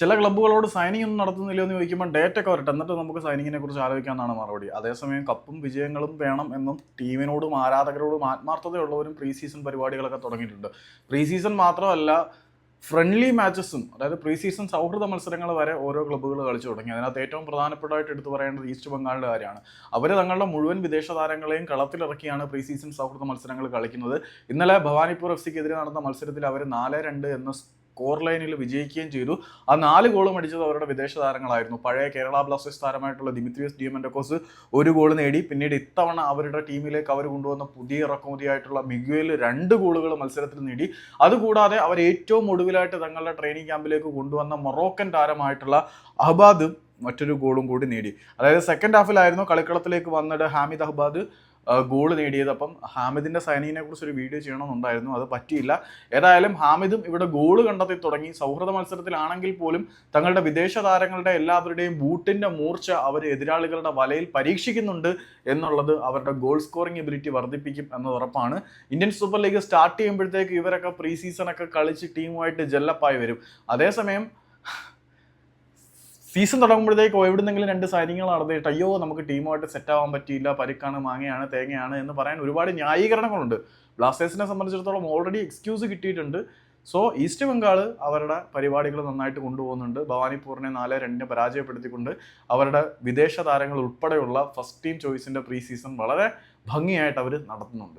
ചില ക്ലബ്ബുകളോട് സൈനിങ് ഒന്നും നടത്തുന്നില്ല എന്ന് ചോദിക്കുമ്പോൾ ഡേറ്റ് ഒക്കെ വരട്ടെ. എന്നിട്ട് നമുക്ക് സൈനിങ്ങിനെ കുറിച്ച് ആലോചിക്കാമെന്നാണ് മറുപടി. അതേസമയം കപ്പും വിജയങ്ങളും വേണം എന്നും ടീമിനോടും ആരാധകരോടും ആത്മാർത്ഥതയുള്ളവരും പ്രീ സീസൺ പരിപാടികളൊക്കെ തുടങ്ങിയിട്ടുണ്ട്. പ്രീ സീസൺ മാത്രമല്ല ഫ്രണ്ട്ലി മാച്ചസും അതായത് പ്രീ സീസൺ സൗഹൃദ മത്സരങ്ങൾ വരെ ഓരോ ക്ലബ്ബുകൾ കളിച്ചു തുടങ്ങി. അതിനകത്ത് ഏറ്റവും പ്രധാനപ്പെട്ടതായിട്ട് എടുത്തു പറയേണ്ടത് ഈസ്റ്റ് ബംഗാളിന്റെ കാര്യമാണ്. അവർ തങ്ങളുടെ മുഴുവൻ വിദേശ താരങ്ങളെയും കളത്തിലിറക്കിയാണ് പ്രീ സീസൺ സൗഹൃദ മത്സരങ്ങൾ കളിക്കുന്നത്. ഇന്നലെ ഭവാനിപ്പൂർ എഫ് സിക്കെതിരെ നടന്ന മത്സരത്തിൽ അവർ നാല് രണ്ട് എന്ന സ്കോർ ലൈനിൽ വിജയിക്കുകയും ചെയ്തു. ആ നാല് ഗോളും അടിച്ചത് അവരുടെ വിദേശ താരങ്ങളായിരുന്നു. പഴയ കേരള ബ്ലാസ്റ്റേഴ്സ് താരമായിട്ടുള്ള ദിമിത്രിയസ് ഡിയമൻഡക്കോസ് ഒരു ഗോൾ നേടി. പിന്നീട് ഇത്തവണ അവരുടെ ടീമിലേക്ക് അവർ കൊണ്ടുവന്ന പുതിയ ഇറക്കുമതിയായിട്ടുള്ള മിഗ്വേൽ രണ്ട് ഗോളുകൾ മത്സരത്തിൽ നേടി. അതുകൂടാതെ അവർ ഏറ്റവും ഒടുവിലായിട്ട് തങ്ങളുടെ ട്രെയിനിങ് ക്യാമ്പിലേക്ക് കൊണ്ടുവന്ന മൊറോക്കൻ താരമായിട്ടുള്ള അഹബാദ് മറ്റൊരു ഗോളും കൂടി നേടി. അതായത് സെക്കൻഡ് ഹാഫിലായിരുന്നു കളിക്കളത്തിലേക്ക് വന്നിട്ട് ഹാമിദ് അഹ്ബാദ്. ഗോൾ നേടിയത്. അപ്പം ഹാമിദിന്റെ സൈനിങ്ങിനെ കുറിച്ച് ഒരു വീഡിയോ ചെയ്യണമെന്നുണ്ടായിരുന്നു. അത് പറ്റിയില്ല. ഏതായാലും ഹാമിദും ഇവിടെ ഗോൾ കണ്ടെത്തി തുടങ്ങി. സൗഹൃദ മത്സരത്തിലാണെങ്കിൽ പോലും തങ്ങളുടെ വിദേശ താരങ്ങളുടെ എല്ലാവരുടെയും ബൂട്ടിന്റെ മൂർച്ച അവർ എതിരാളികളുടെ വലയിൽ പരീക്ഷിക്കുന്നുണ്ട് എന്നുള്ളത് അവരുടെ ഗോൾ സ്കോറിംഗ് എബിലിറ്റി വർദ്ധിപ്പിക്കും എന്നത് ഉറപ്പാണ്. ഇന്ത്യൻ സൂപ്പർ ലീഗ് സ്റ്റാർട്ട് ചെയ്യുമ്പോഴത്തേക്ക് ഇവരൊക്കെ പ്രീ സീസൺ ഒക്കെ കളിച്ച് ടീമുമായിട്ട് ജെല്ലപ്പായി വരും. അതേസമയം സീസൺ തുടങ്ങുമ്പോഴത്തേക്ക് എവിടുന്നെങ്കിലും രണ്ട് സൈനിങ്ങൾ നടന്നിട്ട് അയ്യോ നമുക്ക് ടീമുമായിട്ട് സെറ്റ് ആവാൻ പറ്റിയില്ല പരിക്കാണ് മാങ്ങയാണ് തേങ്ങയാണ് എന്ന് പറയാൻ ഒരുപാട് ന്യായീകരണങ്ങളുണ്ട്. ബ്ലാസ്റ്റേഴ്സിനെ സംബന്ധിച്ചിടത്തോളം ഓൾറെഡി എക്സ്ക്യൂസ് കിട്ടിയിട്ടുണ്ട്. സോ ഈസ്റ്റ് ബംഗാൾ അവരുടെ പരിപാടികൾ നന്നായിട്ട് കൊണ്ടുപോകുന്നുണ്ട്. ഭവാനിപ്പൂറിനെ നാല് രണ്ടിനെ പരാജയപ്പെടുത്തിക്കൊണ്ട് അവരുടെ വിദേശ താരങ്ങൾ ഉൾപ്പെടെയുള്ള ഫസ്റ്റ് ടീം ചോയ്സിന്റെ പ്രീ സീസൺ വളരെ ഭംഗിയായിട്ട് അവർ നടത്തുന്നുണ്ട്.